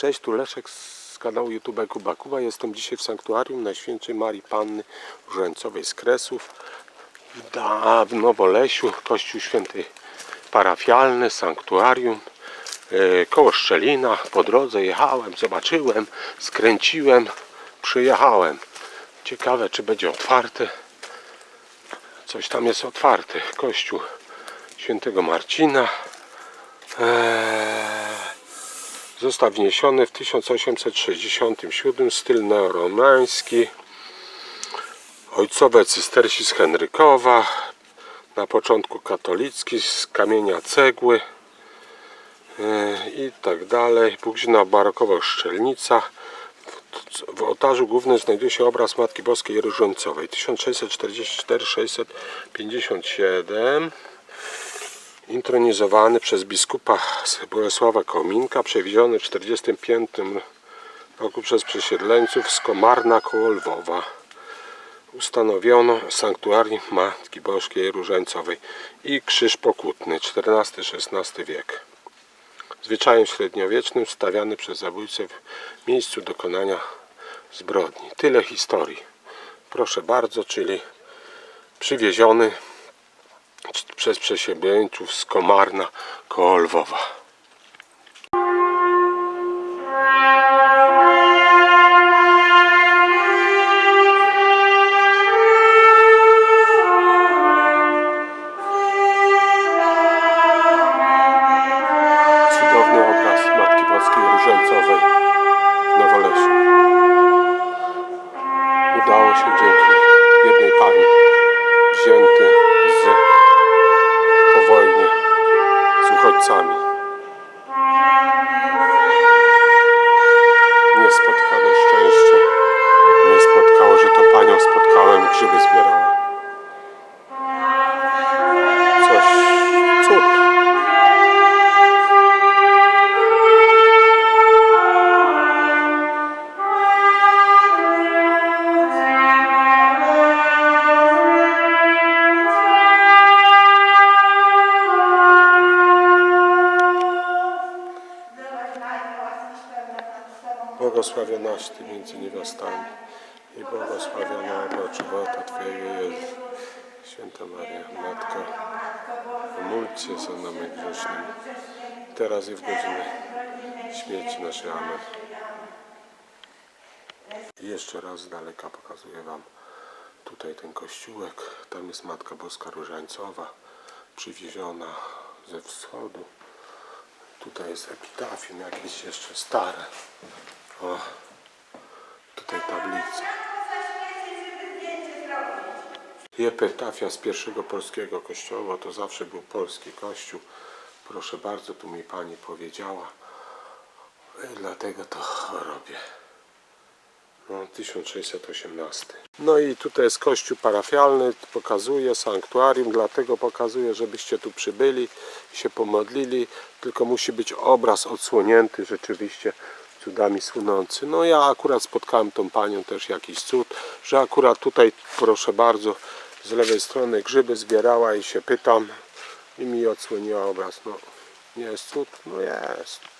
Cześć, tu Leszek z kanału YouTube Kuba Kuba. Jestem dzisiaj w sanktuarium Najświętszej Marii Panny Różańcowej z Kresów. W Olesiu, kościół święty parafialny, sanktuarium. e, Koło Szczelina, po drodze jechałem, zobaczyłem, skręciłem, przyjechałem. Ciekawe, czy będzie otwarte. Coś tam jest otwarte. Kościół świętego Marcina. Eee, Został wniesiony w 1867 styl neoromański. Ojcowe cystersi z Henrykowa. Na początku katolicki z kamienia cegły e, i tak dalej. Późna barokowa szczelnica. W ołtarzu głównym znajduje się obraz Matki Boskiej Różańcowej 1644-657 intronizowany przez biskupa Bolesława Kominka, przewieziony w 1945 roku przez przesiedleńców z Komarna koło Lwowa. Ustanowiono sanktuarium Matki Boskiej Różańcowej i krzyż pokutny XIV-XVI wiek. Zwyczajem średniowiecznym stawiany przez zabójcę w miejscu dokonania zbrodni. Tyle historii. Proszę bardzo, czyli przywieziony przez przesiedleńców z Komarna koło. Cudowny obraz Matki Boskiej Różańcowej w Nowolesiu. Udało się uchodźcami. Niespotkane Błogosławionaś Ty między niewiastami i błogosławiona owoc żywota Twojego Jezus. Święta Maria, Matka, módl się za nami grzesznymi, teraz i w godzinę śmierci naszej. Amen. I jeszcze raz z daleka pokazuję Wam tutaj ten kościółek. Tam jest Matka Boska Różańcowa, przywieziona ze wschodu. Tutaj jest epitafium jakieś jeszcze stare. O, tutaj tablica. Epitafia z pierwszego polskiego kościoła, to zawsze był polski kościół. Proszę bardzo, tu mi pani powiedziała. I dlatego to robię. No, 1618. No i tutaj jest kościół parafialny, pokazuje sanktuarium, dlatego pokazuję, żebyście tu przybyli się pomodlili, tylko musi być obraz odsłonięty rzeczywiście cudami słynący. No ja akurat spotkałem tą panią też jakiś cud, że akurat tutaj proszę bardzo z lewej strony grzyby zbierała i się pytam i mi odsłoniła obraz. No nie jest cud? No jest.